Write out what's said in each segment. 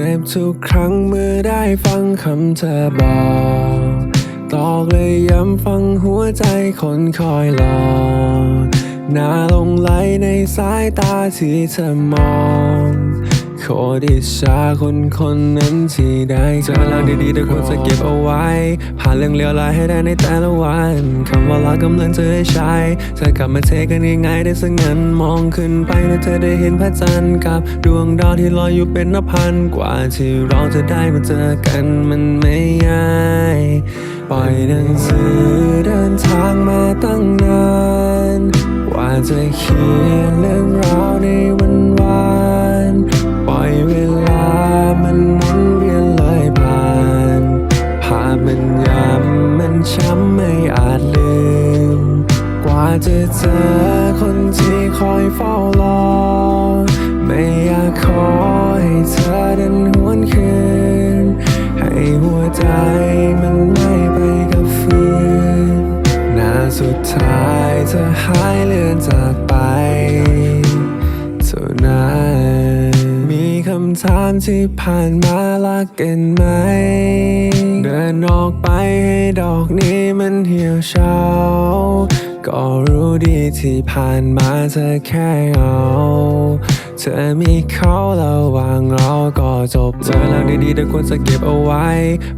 จ็บทุกครั้งเมื่อได้ฟังคำเธอบอกตอกเลยย้ำฟังหัวใจคนคอยรอหน้าลงไหลในสายตาที่เธอมอง โคตรอิจฉาคนคนนั้นที่ได้เจอแล้วดีๆแต่ควรจะเก็บเอาไว้ ผ่านเรื่องเลวร้ายให้ได้ในแต่ละวันคำว่ารักกำลังจะได้ใช้เธอกลับมาเทกันง่ายๆได้สักงั้นมองขึ้นไปนะเธอได้เห็นพระจันทร์กับ ดวงดาวที่ลอยอยู่เป็นนับพันกว่าที่เราจะได้มาเจอกันมันไม่ง่ายปล่อยหนังสือเดินทางมาตั้งนาน ว่าจะเขียน จะเจอคนที่คอยเฝ้ารอ ไม่อยากขอให้เธอเดินหวนคืน ให้หัวใจมันไม่ไปกับฟืนนาสุดท้ายเธอหายเลือนจากไปเท่านั้นมีคำถามที่ผ่านมาลักกันไหม เดินออกไปให้ดอกนี้มันเหี่ยวเฉา ก็รู้ดีที่ผ่านมาเธอแค่เหงาเธอมีเขาระหว่างเราก็จบเจอแล้วดีๆแต่ควรจะเก็บเอาไว้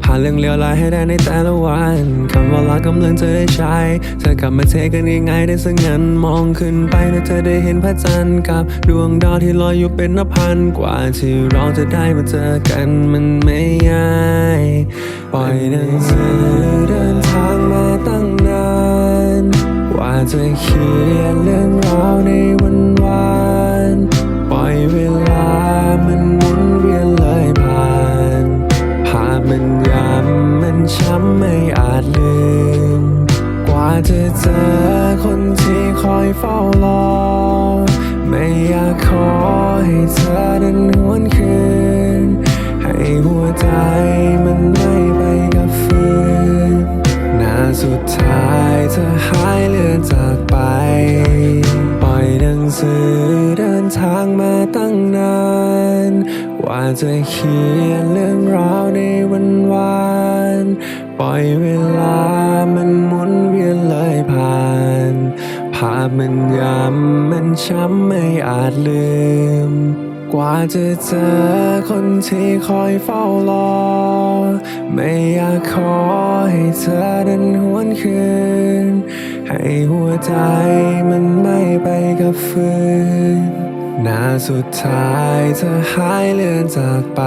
ผ่านเรื่องเลวร้ายให้ได้ในแต่ละวันคำว่ารักกำลังจะได้ใช้ เธอกลับมาเทกันง่ายๆได้สักงั้นมองขึ้นไปนะเธอได้เห็นพระจันทร์กับ ดวงดาวที่ลอยอยู่เป็นนับพันกว่าที่เราจะได้มาเจอกันมันไม่ง่ายปล่อยหนังสือเดิน จะเขียนเรื่องราวในวันวานปล่อยเวลามันหมุนเวียนเลยผ่านภาพมันย้ำมันช้ำไม่อาจลืม กว่าจะเจอคนที่คอยเฝ้ารอ ไม่อยากขอให้เธอเดินหวน ว่าจะเขียนเรื่องราวในวันวานปล่อยเวลามันหมุนเวียนเลยผ่าน ภาพมันย้ำมันช้ำไม่อาจลืม กว่าจะเจอคนที่คอยเฝ้ารอ ไม่อยากขอให้เธอเดินหวนคืน ให้หัวใจมันไม่ไปกับฟืน นาสุดท้ายเธอหายเลือนจากไป